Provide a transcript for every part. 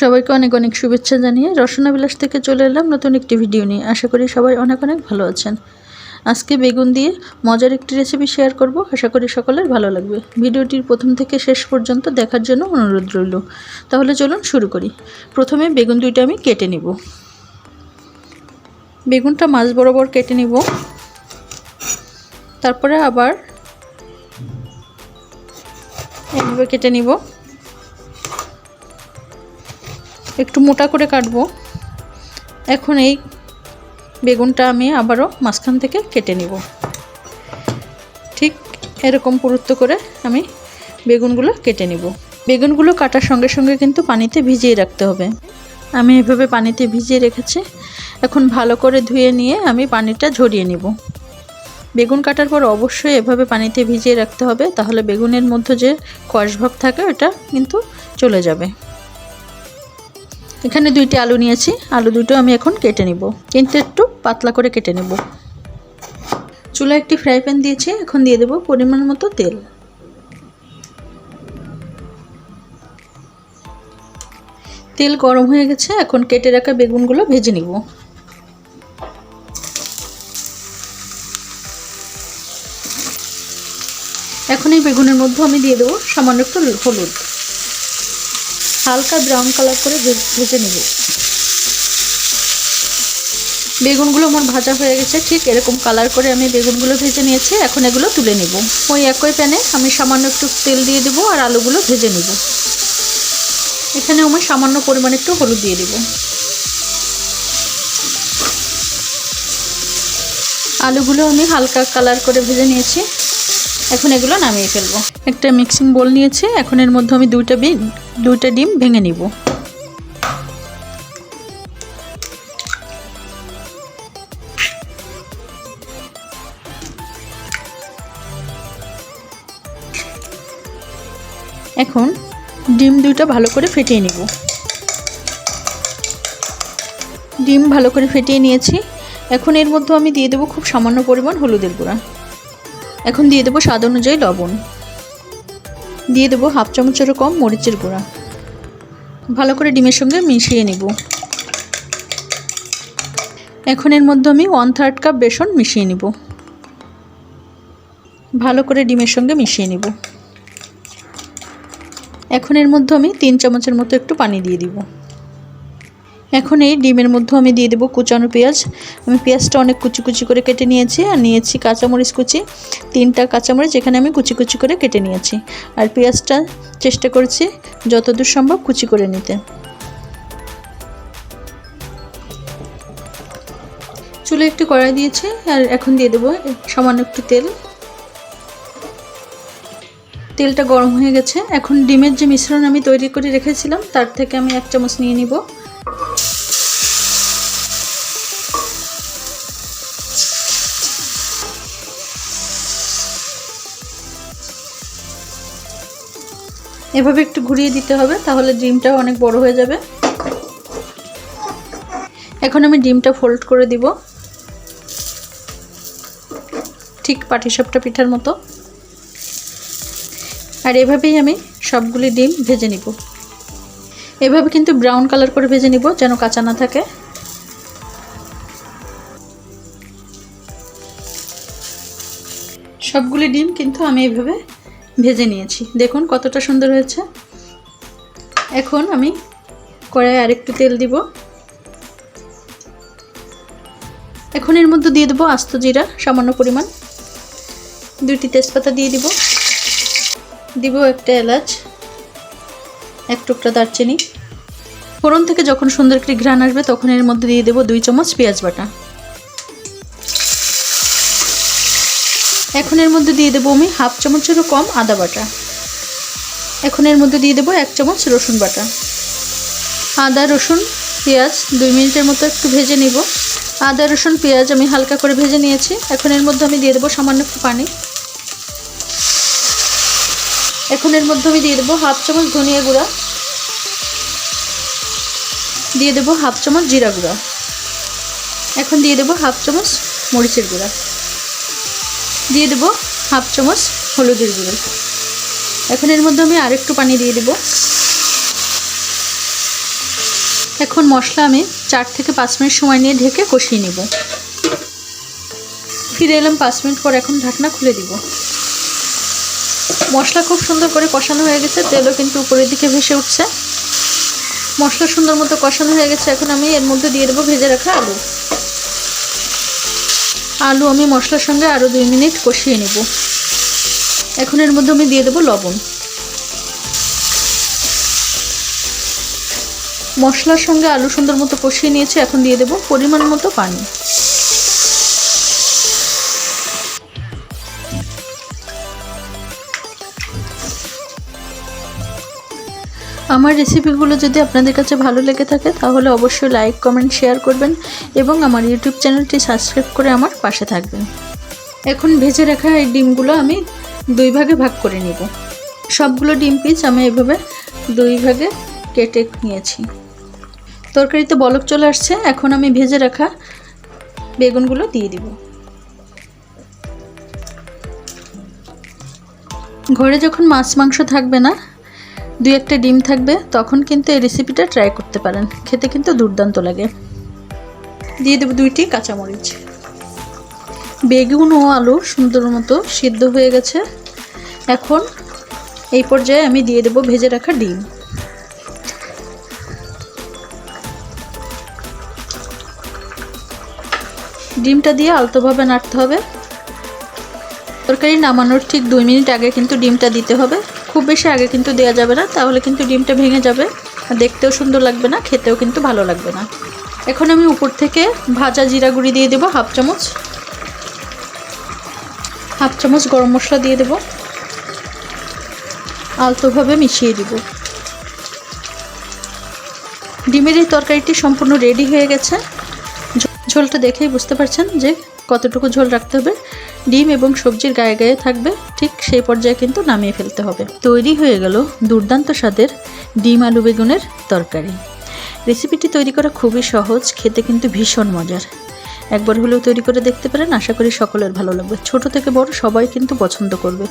সবাইকে অনেক অনেক শুভেচ্ছা জানিয়ে রসনা বিলাস থেকে চলে এলাম নতুন একটি ভিডিও নিয়ে। আশা করি সবাই অনেক অনেক ভালো আছেন। আজকে বেগুন দিয়ে মজার একটি রেসিপি শেয়ার করব। আশা করি সকলের ভালো লাগবে। ভিডিওটির প্রথম থেকে শেষ পর্যন্ত দেখার জন্য অনুরোধ রইল। তাহলে চলুন শুরু করি। প্রথমে বেগুন দুইটা আমি কেটে নিব। বেগুনটা মাছ বরাবর কেটে নিব। তারপরে আবার এভাবে কেটে নিব। একটু মোটা করে কাটবো। এখন এই বেগুনটা আমি আবারও মাঝখান থেকে কেটে নিব। ঠিক এরকম পুরুত্ব করে আমি বেগুনগুলো কেটে নিব। বেগুনগুলো কাটার সঙ্গে সঙ্গে কিন্তু পানিতে ভিজিয়ে রাখতে হবে। আমি এভাবে পানিতে ভিজিয়ে রেখেছি। এখন ভালো করে ধুয়ে নিয়ে আমি পানিটা ঝরিয়ে নিব। বেগুন কাটার পর অবশ্যই এভাবে পানিতে ভিজিয়ে রাখতে হবে। তাহলে বেগুনের মধ্যে যে কষভাব থাকে, ওটা কিন্তু চলে যাবে। এখানে দুইটি আলু নিয়েছি। আলু দুটো আমি এখন কেটে নিব। কিন্তু একটু পাতলা করে কেটে নেব। চুলা একটি ফ্রাই প্যান দিয়েছি। এখন দিয়ে দেব পরিমাণ মতো তেল। তেল গরম হয়ে গেছে। এখন কেটে রাখা বেগুনগুলো ভেজে নিব। এখন এই বেগুনের মধ্যে আমি দিয়ে দেবো সামান্য একটু হলুদ। হালকা ব্রাউন কালার করে ভেজে নেব। বেগুনগুলো আমার ভাজা হয়ে গেছে, ঠিক এরকম কালার করে আমি বেগুনগুলো ভেজে নিয়েছি, এখন এগুলো তুলে নেব। ওই একই প্যানে আমি সামান্য একটু তেল দিয়ে দেবো আর আলুগুলো ভেজে নেব। এখানে আমি সামান্য পরিমাণে একটু হলুদ দিয়ে দেব। আলুগুলো আমি হালকা কালার করে ভেজে নিয়েছি। এখন এগুলো নামিয়ে ফেলব। একটা মিক্সিং বোল নিয়েছি, এখন এর মধ্যে আমি দুইটা দুইটা ডিম ভেঙে নিব। এখন ডিম দুইটা ভালো করে ফেটিয়ে নিব। ডিম ভালো করে ফেটিয়ে নিয়েছি। এখন এর মধ্যে আমি দিয়ে দেবো খুব সামান্য পরিমাণ হলুদের গুঁড়া। এখন দিয়ে দেবো স্বাদ অনুযায়ী লবণ। দিয়ে দেবো হাফ চামচেরও কম মরিচের গুঁড়া। ভালো করে ডিমের সঙ্গে মিশিয়ে নেব। এখন এর মধ্যে আমি ওয়ান থার্ড কাপ বেসন মিশিয়ে নিব। ভালো করে ডিমের সঙ্গে মিশিয়ে নেব। এখন এর মধ্যে আমি তিন চামচের মতো একটু পানি দিয়ে দিব। এখন এই ডিমের মধ্যে আমি দিয়ে দেবো কুচানো পেঁয়াজ। আমি পেঁয়াজটা অনেক কুচি কুচি করে কেটে নিয়েছি আর নিয়েছি কাঁচামরিচ কুচি। তিনটা কাঁচামরিচ এখানে আমি কুচি কুচি করে কেটে নিয়েছি। আর পেঁয়াজটা চেষ্টা করছি যতদূর সম্ভব কুচি করে নিতে। চুলে একটু কড়াই দিয়েছি আর এখন দিয়ে দেবো সামান্য একটু তেল। তেলটা গরম হয়ে গেছে। এখন ডিমের যে মিশ্রণ আমি তৈরি করে রেখেছিলাম, তার থেকে আমি এক চামচ নিয়ে নিব। এভাবে একটু ঘুরিয়ে দিতে হবে, তাহলে ডিমটাও অনেক বড় হয়ে যাবে। এখন আমি ডিমটা ফোল্ড করে দিব। ঠিক পাটিসাপটা পিঠার মতো। আর এভাবেই আমি সবগুলি ডিম ভেজে নিব। এভাবে কিন্তু ব্রাউন কালার করে ভেজে নিব, যেন কাঁচা না থাকে। সবগুলি ডিম কিন্তু আমি এভাবে ভেজে নিয়েছি। দেখুন কতটা সুন্দর হয়েছে। এখন আমি কড়াই আরেকটু তেল দিব। এখন এর মধ্যে দিয়ে দেবো আস্ত জিরা, সামান্য পরিমাণ। দুইটি তেজপাতা দিয়ে দিব। দিব একটা এলাচ, এক টুকরা দারচিনি। ফোড়ন থেকে যখন সুন্দর করে ঘ্রাণ আসবে, তখন এর মধ্যে দিয়ে দেবো দুই চামচ পেঁয়াজ বাটা। এখন এর মধ্যে দিয়ে দেবো আমি হাফ চামচেরও কম আদা বাটা। এখন এর মধ্যে দিয়ে দেবো এক চামচ রসুন বাটা। আদা, রসুন, পেঁয়াজ দুই মিনিটের মতো একটু ভেজে নিব। আদা, রসুন, পেঁয়াজ আমি হালকা করে ভেজে নিয়েছি। এখন এর মধ্যে আমি দিয়ে দেবো সামান্য একটু পানি। এখন এর মধ্যে আমি দিয়ে দেবো হাফ চামচ ধনিয়া গুঁড়া। দিয়ে দেবো হাফ চামচ জিরা গুঁড়া। এখন দিয়ে দেবো হাফ চামচ মরিচের গুঁড়া। দিয়ে দেবো হাফ চামচ হলুদের গুঁড়ো। এখন এর মধ্যে আমি আরেকটু পানি দিয়ে দেবো। এখন মশলা আমি চার থেকে পাঁচ মিনিট সময় নিয়ে ঢেকে কষিয়ে নেব। ফিরে এলাম পাঁচ মিনিট পর এখন ঢাকনা খুলে দিব। মশলা খুব সুন্দর করে কষানো হয়ে গেছে, তেলও কিন্তু উপরের দিকে ভেসে উঠছে। মশলা সুন্দর মতো কষানো হয়ে গেছে, এখন আমি এর মধ্যে দিয়ে দেবো ভেজে রাখা আলু। আলু আমি মশলার সঙ্গে আরও দুই মিনিট কষিয়ে নেব। এখন এর মধ্যে আমি দিয়ে দেবো লবণ। মশলার সঙ্গে আলু সুন্দর মতো কষিয়ে নিয়েছি, এখন দিয়ে দেবো পরিমাণ মতো পানি। আমার রেসিপিগুলো যদি আপনাদের কাছে ভালো লেগে থাকে, তাহলে অবশ্যই লাইক কমেন্ট শেয়ার করবেন এবং আমার ইউটিউব চ্যানেলটি সাবস্ক্রাইব করে আমার পাশে থাকবেন। এখন ভেজে রাখা এই ডিমগুলো আমি দুই ভাগে ভাগ করে নেব। সবগুলো ডিম পিস আমি এভাবে দুই ভাগে কেটে নিয়েছি। তরকারিতে বলক চলে আসছে, এখন আমি ভেজে রাখা বেগুনগুলো দিয়ে দিব। ঘরে যখন মাছ মাংস থাকবে না দুই একটা ডিম থাকবে, তখন কিন্তু এই রেসিপিটা ট্রাই করতে পারেন। খেতে কিন্তু দুর্দান্ত লাগে। দিয়ে দেবো দুইটি কাঁচামরিচ। বেগুন ও আলু সুন্দর মতো সিদ্ধ হয়ে গেছে। এখন এই পর্যায়ে আমি দিয়ে দেবো ভেজে রাখা ডিম। ডিমটা দিয়ে আলতোভাবে নাড়তে হবে। তরকারি নামানোর ঠিক দুই মিনিট আগে কিন্তু ডিমটা দিতে হবে। খুব বেশি আগে কিন্তু দেওয়া যাবে না, তাহলে কিন্তু ডিমটা ভেঙে যাবে। দেখতেও সুন্দর লাগবে না, খেতেও কিন্তু ভালো লাগবে না। এখন আমি উপর থেকে ভাজা জিরা গুঁড়ি দিয়ে দেবো হাফ চামচ। হাফ চামচ গরম মশলা দিয়ে দেব। আলতোভাবে মিশিয়ে দিব। ডিমের এই তরকারিটি সম্পূর্ণ রেডি হয়ে গেছে। ঝোলটা দেখেই বুঝতে পারছেন যে কতটুকু ঝোল রাখতে হবে। ডিম এবং সবজির গায়ে গায়ে থাকবে, ঠিক সেই পর্যায়ে কিন্তু নামিয়ে ফেলতে হবে। তৈরি হয়ে গেল দুর্দান্ত স্বাদের ডিম আলু বেগুনের তরকারি। রেসিপিটি তৈরি করা খুবই সহজ, খেতে কিন্তু ভীষণ মজার। একবার হলেও তৈরি করে দেখতে পারেন, আশা করি সকলের ভালো লাগবে। ছোট থেকে বড় সবাই কিন্তু পছন্দ করবে।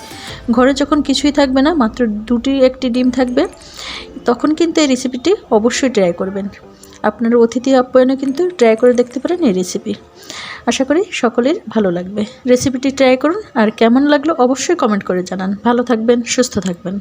ঘরে যখন কিছুই থাকবে না, মাত্র দুটি একটি ডিম থাকবে, তখন কিন্তু এই রেসিপিটি অবশ্যই ট্রাই করবেন। আপনার অতিথি আপ্যায়নে কিন্তু ট্রাই করে দেখতে পারেন এই রেসিপি আশা করি সকলের ভালো লাগবে। রেসিপিটি ট্রাই করুন, আর কেমন লাগল অবশ্যই কমেন্ট করে জানান। ভালো থাকবেন, সুস্থ থাকবেন।